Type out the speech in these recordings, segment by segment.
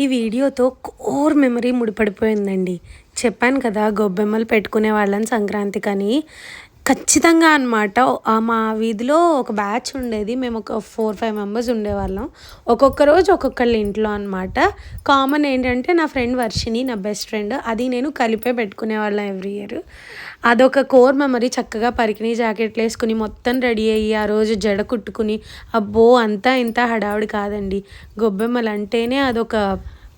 ఈ వీడియోతో core memory ముడిపడిపోయిందండి. చెప్పాను కదా గొబ్బెమ్మలు పెట్టుకునే వాళ్ళని సంక్రాంతికని. ఖచ్చితంగా అనమాట మా వీధిలో ఒక బ్యాచ్ ఉండేది. మేము ఒక ఫోర్ ఫైవ్ మెంబర్స్ ఉండేవాళ్ళం. ఒక్కొక్క రోజు ఒక్కొక్కళ్ళ ఇంట్లో అనమాట కామన్ ఏంటంటే నా ఫ్రెండ్ వర్షిని నా బెస్ట్ ఫ్రెండ్. అది నేను కలిపే పెట్టుకునే వాళ్ళం ఎవ్రీ ఇయర్. అదొక కోర్ మెమరీ చక్కగా పరికిణీ జాకెట్లు వేసుకుని మొత్తం రెడీ అయ్యి ఆ రోజు జడ కుట్టుకుని అబ్బో అంతా ఇంత హడావుడి కాదండి. గొబ్బెమ్మలు అంటేనే అదొక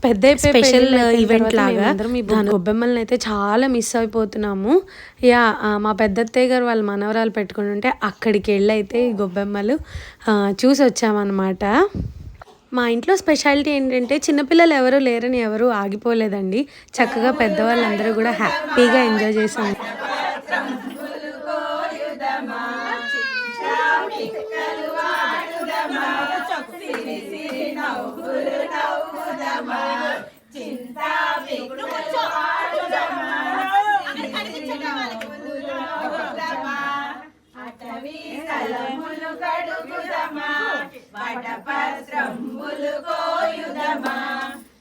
పెద్ద స్పెషల్ ఈవెంట్ లాగా? దాని గొబ్బెమ్మల్ని అయితే చాలా మిస్ అయిపోతున్నాము. యా మా పెద్దత్తయ్య గారు వాళ్ళ మనవరాలు పెట్టుకుని ఉంటే అక్కడికి వెళ్ళి అయితే ఈ గొబ్బెమ్మలు చూసి వచ్చామన్నమాట. మా ఇంట్లో స్పెషాలిటీ ఏంటంటే చిన్నపిల్లలు ఎవరు లేరని ఎవరు ఆగిపోలేదండి. చక్కగా పెద్దవాళ్ళందరూ కూడా హ్యాపీగా ఎంజాయ్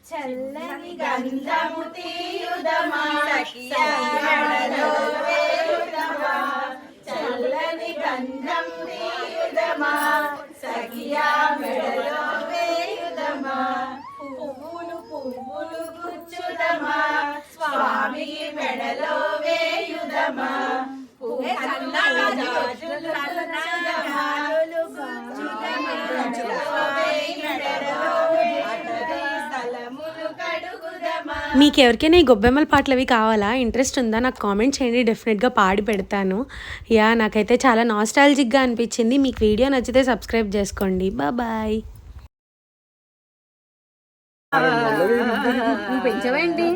చల్లని గంధము తీయుదమా? సఖియాడలో వేయుదమా? చల్లని గంధం తీయుదమా? సఖియా మెడలో వేయుదమా? పువ్వులు పువ్వులు గుచ్చుదమా? స్వామి మెడలో వేయుదమా? పువ్వు మీకు ఎవరికైనా ఈ గొబ్బెమ్మల పాటలు అవి కావాలా? ఇంట్రెస్ట్ ఉందా? నాకు కామెంట్ చేయండి. డెఫినెట్గా పాడి పెడతాను. యా నాకైతే చాలా నాస్టాలజిక్గా అనిపించింది. మీకు వీడియో నచ్చితే సబ్స్క్రైబ్ చేసుకోండి. బాయ్ పెంచవేంటి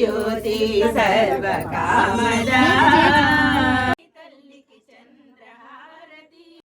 జ్యోతి సర్వకామదా.